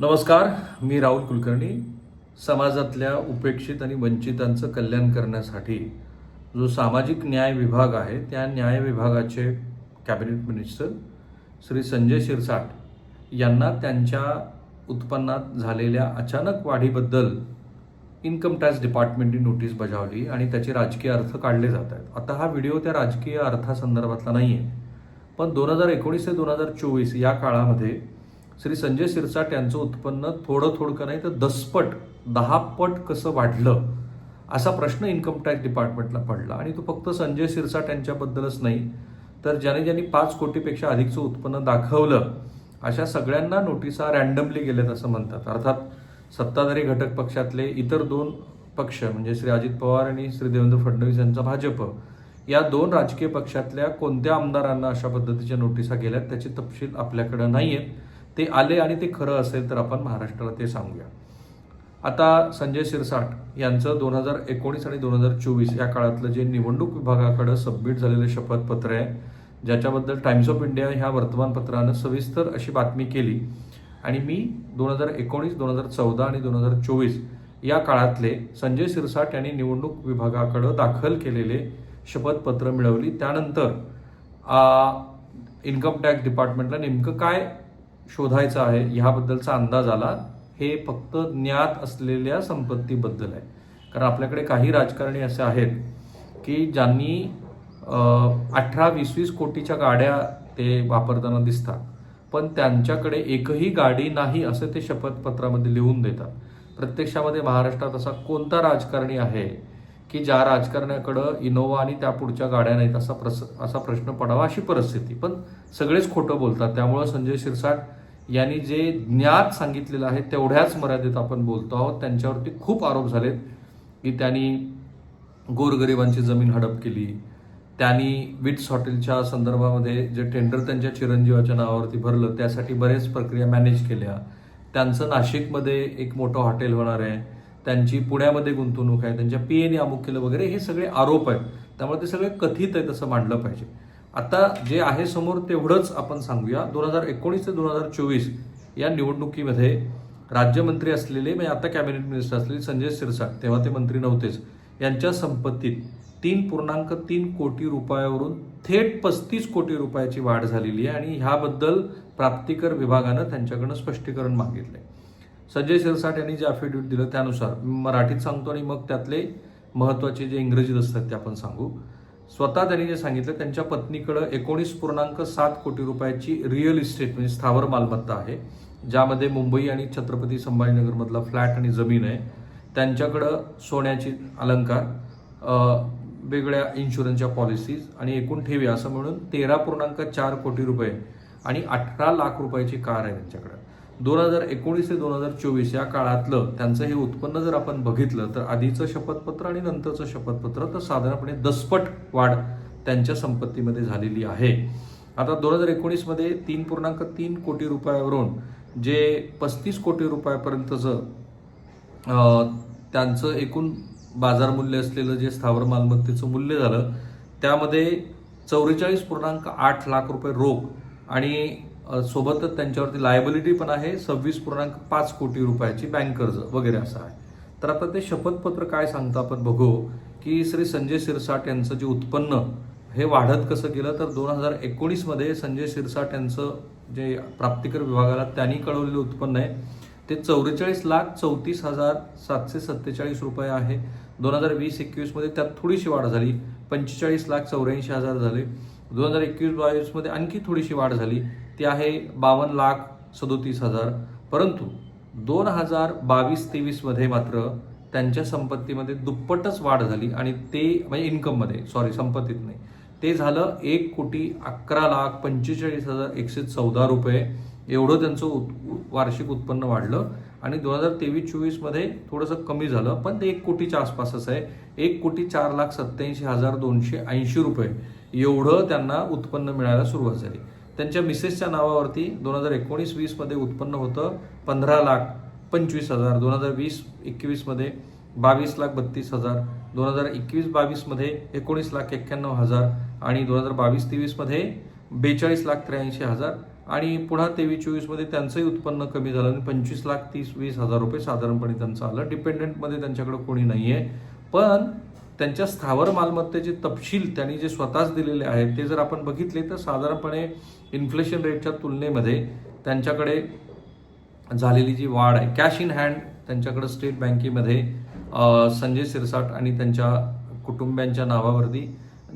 नमस्कार मी राहुल कुलकर्णी. समाजातल्या उपेक्षित आणि वंचितांचं कल्याण करण्यासाठी जो सामाजिक न्याय विभाग आहे त्या न्याय विभागाचे कॅबिनेट मिनिस्टर श्री संजय शिरसाट यांना त्यांच्या उत्पन्नात झालेल्या अचानक वाढीबद्दल इन्कम टॅक्स डिपार्टमेंटने नोटीस बजावली आणि त्याचे राजकीय अर्थ काढले जात आहेत. आता हा व्हिडिओ त्या राजकीय अर्थासंदर्भातला नाही आहे पण दोन हजार एकोणीस ते दोन हजार चोवीस या काळामध्ये श्री संजय शिरसाट यांचं उत्पन्न थोडं थोडकं नाही तर दसपट दहा पट कसं वाढलं असा प्रश्न इन्कम टॅक्स डिपार्टमेंटला पडला. आणि तो फक्त संजय शिरसाट यांच्याबद्दलच नाही तर ज्याने ज्यांनी पाच कोटीपेक्षा अधिकचं उत्पन्न दाखवलं अशा सगळ्यांना नोटिसा रॅन्डमली गेल्यात असं म्हणतात. अर्थात सत्ताधारी घटक पक्षातले इतर दोन पक्ष म्हणजे श्री अजित पवार आणि श्री देवेंद्र फडणवीस यांचा भाजप या दोन राजकीय पक्षातल्या कोणत्या आमदारांना अशा पद्धतीच्या नोटिसा गेल्यात त्याचे तपशील आपल्याकडे नाही आहेत ते आले आणि ते खरं असेल तर आपण महाराष्ट्राला ते सांगूया. आता संजय शिरसाट यांचं दोन हजार एकोणीस आणि दोन हजार चोवीस या काळातलं जे निवडणूक विभागाकडं सबमिट झालेलं शपथपत्र आहे ज्याच्याबद्दल टाइम्स ऑफ इंडिया ह्या वर्तमानपत्रानं सविस्तर अशी बातमी केली. आणि मी दोन हजार एकोणीस दोन हजार चौदा आणि दोन हजार चोवीस या काळातले संजय शिरसाट यांनी निवडणूक विभागाकडं दाखल केलेले शपथपत्र मिळवली. त्यानंतर इन्कम टॅक्स डिपार्टमेंटला नेमकं काय शोधायचं आहे ह्याबद्दलचा अंदाज आला हे फक्त ज्ञात असलेल्या संपत्तीबद्दल आहे. कारण आपल्याकडे काही राजकारणी असे आहेत की ज्यांनी अठरा वीस वीस कोटीच्या गाड्या ते वापरताना दिसतात. पण त्यांच्याकडे एकही गाडी नाही असं ते शपथपत्रामध्ये लिहून देतात. प्रत्यक्षामध्ये महाराष्ट्रात असा कोणता राजकारणी आहे की ज्या राजकारण्याकडं इनोवा आणि त्या पुढच्या गाड्या नाहीत असा प्रस असा प्रश्न पडावा अशी परिस्थिती. पण सगळेच खोटं बोलतात. त्यामुळं संजय शिरसाट यांनी जे ज्ञात सांगितलेलं आहे तेवढ्याच मर्यादेत आपण बोलतो आहोत. त्यांच्यावरती खूप आरोप झालेत की त्यांनी गोरगरिबांची जमीन हडप केली. त्यांनी विट्स हॉटेलच्या संदर्भामध्ये जे टेंडर त्यांच्या चिरंजीवाच्या नावावरती भरलं त्यासाठी बरेच प्रक्रिया मॅनेज केल्या. त्यांचं नाशिकमध्ये एक मोठं हॉटेल होणार आहे. त्यांची पुण्यामध्ये गुंतवणूक आहे त्यांच्या पी एने अमुक केलं वगैरे हे सगळे आरोप आहेत. त्यामुळे ते सगळे कथित आहेत असं मांडलं पाहिजे. आता जे आहे समोर तेवढंच आपण सांगूया. दोन हजार एकोणीस ते दोन हजार चोवीस या निवडणुकीमध्ये राज्यमंत्री असलेले म्हणजे आता कॅबिनेट मिनिस्टर असलेले संजय शिरसाट तेव्हा ते मंत्री नव्हतेच यांच्या संपत्तीत तीन पूर्णांक तीन कोटी रुपयावरून थेट पस्तीस कोटी रुपयाची वाढ झालेली आहे आणि ह्याबद्दल प्राप्तिकर विभागानं त्यांच्याकडनं स्पष्टीकरण मागितलंय. संजय शिरसाट यांनी जे अफिडेविट दिलं त्यानुसार मराठीत सांगतो आणि मग त्यातले महत्त्वाचे जे इंग्रजीत असतात ते आपण सांगू. स्वतः त्यांनी जे सांगितलं त्यांच्या पत्नीकडं एकोणीस पूर्णांक सात कोटी रुपयाची रिअल इस्टेट म्हणजे स्थावर मालमत्ता आहे ज्यामध्ये मुंबई आणि छत्रपती संभाजीनगरमधला फ्लॅट आणि जमीन आहे. त्यांच्याकडं सोन्याची अलंकार वेगळ्या इन्शुरन्सच्या पॉलिसीज आणि एकूण ठेवी असं म्हणून तेरा पूर्णांक चार कोटी रुपये आणि अठरा लाख रुपयाची कार आहे त्यांच्याकडे. दोन हजार एकोणीस ते दोन हजार चोवीस या काळातलं त्यांचं हे उत्पन्न जर आपण बघितलं तर आधीचं शपथपत्र आणि नंतरचं शपथपत्र तर साधारणपणे दसपट वाढ त्यांच्या संपत्तीमध्ये झालेली आहे. आता दोन हजार एकोणीसमध्ये तीन पूर्णांक तीन कोटी रुपयावरून जे पस्तीस कोटी रुपयापर्यंतचं त्यांचं एकूण बाजार मूल्य असलेलं जे स्थावर मालमत्तेचं मूल्य झालं त्यामध्ये चौवेचाळीस पूर्णांक आठ लाख रुपये रोख आणि सोबतच त्यांच्यावरती लायबिलिटी पण आहे. सव्वीस पूर्णांक पाच कोटी रुपयाची बँक कर्ज वगैरे असं आहे. तर आता ते शपथपत्र काय सांगतं आपण बघू की श्री संजय शिरसाट यांचं जे उत्पन्न हे वाढत कसं गेलं तर दोन हजार एकोणीसमध्ये संजय शिरसाट यांचं जे प्राप्तिकर विभागाला त्यांनी कळवलेलं उत्पन्न आहे ते चौवेचाळीस लाख चौतीस हजार सातशे सत्तेचाळीस रुपये आहे. दोन हजार वीस एकवीसमध्ये त्यात थोडीशी वाढ झाली पंचेचाळीस लाख चौऱ्याऐंशी हजार झाले. दोन हजार एकवीस बावीसमध्ये आणखी थोडीशी वाढ झाली. ती आहे? बावन्न लाख सदोतीस हजार. परंतु दोन हजार बावीस तेवीसमध्ये मात्र त्यांच्या संपत्तीमध्ये दुप्पटच वाढ झाली आणि ते म्हणजे इन्कममध्ये सॉरी संपत्तीत नाही. ते झालं एक कोटी अकरा लाख पंचेचाळीस हजार एकशे चौदा रुपये. एवढं त्यांचं उत- वार्षिक उत्पन्न वाढलं आणि दोन हजार तेवीस चोवीसमध्ये थोडंसं कमी झालं पण ते एक कोटीच्या आसपासच आहे. एक कोटी चार लाख सत्याऐंशी हजार दोनशे ऐंशी रुपये. एवढं त्यांना उत्पन्न मिळायला सुरुवात झाली. त्यांच्या मिसेसच्या नावावरती दोन हजार एकोणीस वीसमध्ये उत्पन्न होतं पंधरा लाख पंचवीस हजार दोन हजार वीस एकवीसमध्ये बावीस लाख बत्तीस हजार दोन हजार एकवीस बावीसमध्ये एकोणीस लाख एक्क्याण्णव हजार आणि दोन हजार बावीस तेवीसमध्ये बेचाळीस लाख त्र्याऐंशी हजार आणि पुन्हा तेवीस चोवीसमध्ये त्यांचंही उत्पन्न कमी झालं आणि पंचवीस लाख तीस वीस हजार रुपये साधारणपणे त्यांचं आलं. डिपेंडंटमध्ये त्यांच्याकडे कोणी नाही आहे पण त्यांच्या स्थावर मालमत्तेचे तपशील त्यांनी जे स्वतःच दिलेले आहेत ते जर आपण बघितले तर साधारणपणे इन्फ्लेशन रेटच्या तुलनेमध्ये त्यांच्याकडे झालेली जी वाढ आहे कॅश इन हँड त्यांच्याकडे स्टेट बँकेमध्ये संजय सिरसाट आणि त्यांच्या कुटुंबियांच्या नावावरती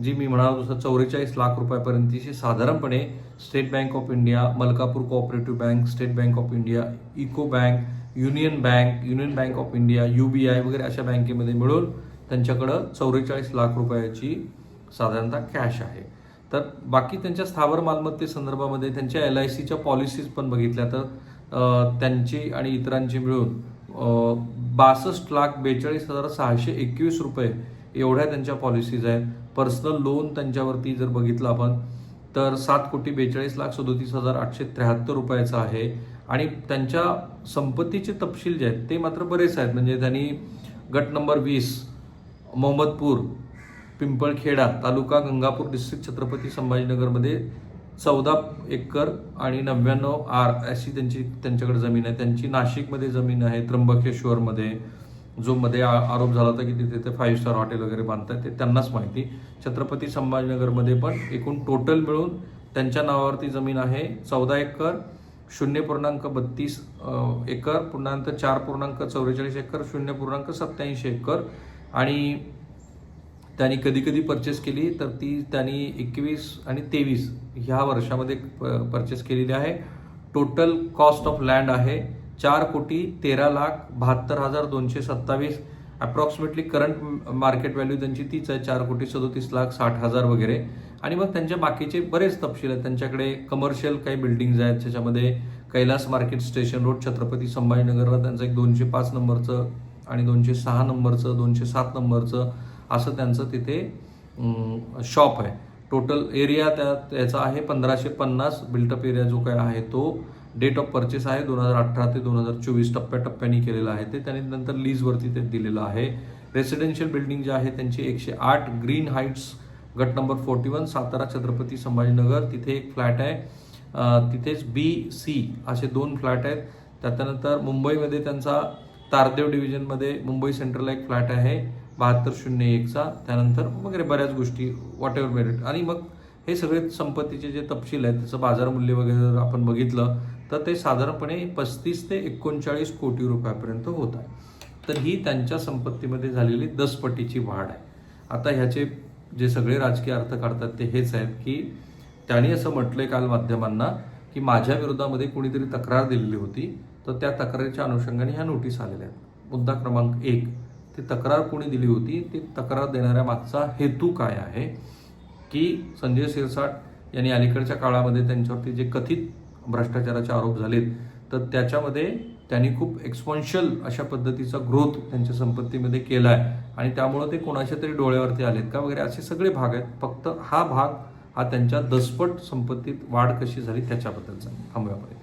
जी मी म्हणालो तसं चौवेचाळीस लाख रुपयापर्यंतची साधारणपणे State Bank of India Malkapur Cooperative Bank State Bank of India Eco Bank Union Bank Union Bank of India U B I वगैरे अशा बँकेमध्ये मिळून त्यांच्याकडं चौवेचाळीस लाख रुपयाची साधारणतः कॅश आहे. तर बाकी त्यांच्या स्थावर मालमत्ते संदर्भामध्ये त्यांच्या एल आय सीच्या पॉलिसीज पण बघितल्या तर त्यांची आणि इतरांची मिळून बासष्ट लाख बेचाळीस हजार सहाशे एकवीस रुपये एवढ्या त्यांच्या पॉलिसीज आहेत. पर्सनल लोन त्यांच्यावरती जर बघितलं आपण तर सात कोटी बेचाळीस लाख सदोतीस हजार आठशे त्र्याहत्तर रुपयाचं आहे. आणि त्यांच्या संपत्तीचे तपशील जे आहेत ते मात्र बरेच आहेत. म्हणजे त्यांनी गट नंबर वीस मोहम्मदपूर पिंपळखेडा तालुका गंगापूर डिस्ट्रिक्ट छत्रपती संभाजीनगरमध्ये चौदा एकर आणि नव्याण्णव आर अशी त्यांची त्यांच्याकडे जमीन आहे. त्यांची नाशिकमध्ये जमीन आहे त्र्यंबकेश्वरमध्ये जो मध्ये आ- आरोप झाला होता की तिथे ते फाईव्ह स्टार हॉटेल वगैरे बांधतात ते त्यांनाच माहिती. छत्रपती संभाजीनगरमध्ये पण एकूण टोटल मिळून त्यांच्या नावावरती जमीन आहे चौदा एकर शून्य पूर्णांक बत्तीस एकर पूर्णांक चार पूर्णांक चौवेचाळीस एकर शून्य पूर्णांक सत्याऐंशी एकर आणि त्यांनी कधी कधी परचेस केली तर ती त्यांनी एकवीस आणि तेवीस ह्या वर्षामध्ये परचेस केलेली आहे. टोटल कॉस्ट ऑफ लँड आहे चार कोटी तेरा लाख बहात्तर हजार दोनशे सत्तावीस. अप्रॉक्सिमेटली करंट मार्केट व्हॅल्यू त्यांची तीच आहे चार कोटी सदोतीस लाख साठ हजार वगैरे. आणि मग त्यांच्या बाकीचे बरेच तपशील आहेत. त्यांच्याकडे कमर्शियल काही बिल्डिंग्ज आहेत त्याच्यामध्ये Kailas market station road Chhatrapati संभाजीनगरला त्यांचं एक दोनशे पाच नंबरचं आणि दोनशे सहा नंबरचं दोनशे सात नंबरचं असं त्यांचं तिथे शॉप आहे. टोटल एरिया त्या त्याचा आहे पंधराशे पन्नास. बिल्टअप एरिया जो काय आहे तो डेट ऑफ परचेस आहे दोन हजार अठरा ते दोन हजार चोवीस. टप्प्याटप्प्याने केलेला आहे ते. त्यांनी नंतर लीजवरती ते दिलेलं आहे. रेसिडेन्शियल बिल्डिंग जे आहे त्यांची एकशे आठ. ग्रीन हाईट्स गट number forty one Satara Chhatrapati Sambhajinagar. तिथे एक फ्लॅट आहे. तिथेच बी सी असे दोन फ्लॅट आहेत. त्याच्यानंतर मुंबईमध्ये त्यांचा तारदेव डिव्हिजनमध्ये मुंबई सेंट्रलला एक फ्लॅट आहे. बहात्तर शून्य एकचा त्यानंतर वगैरे बऱ्याच गोष्टी वॉट एव्हर मेरिट आणि मग हे सगळे संपत्तीचे जे तपशील आहेत त्याचं बाजारमूल्य वगैरे जर आपण बघितलं तर ते साधारणपणे पस्तीस ते एकोणचाळीस कोटी रुपयापर्यंत होत आहे. तर ही त्यांच्या संपत्तीमध्ये झालेली दसपटीची वाढ आहे. आता ह्याचे जे सगळे राजकीय अर्थ काढतात ते हेच आहेत की त्यांनी असं म्हटलंय काल माध्यमांना की माझ्या विरोधामध्ये कोणीतरी तक्रार दिलेली होती. तर त्या तक्रारीच्या अनुषंगाने ह्या नोटीस आलेल्या आहेत. मुद्दा क्रमांक एक ती तक्रार कोणी दिली होती? ती तक्रार देणाऱ्या मागचा हेतू काय आहे? की संजय सिरसाट यांनी अलीकडच्या काळामध्ये त्यांच्यावरती जे कथित भ्रष्टाचाराचे आरोप झालेत तर त्याच्यामध्ये त्यांनी खूप एक्सपॉन्शियल अशा पद्धतीचा ग्रोथ त्यांच्या संपत्तीमध्ये केला आहे आणि त्यामुळं ते कोणाच्या तरी डोळ्यावरती आलेत का वगैरे असे सगळे भाग आहेत. फक्त हा भाग हा त्यांच्या दसपट संपत्तीत वाढ कशी झाली त्याच्याबद्दलचा. थांबव्यापर्यंत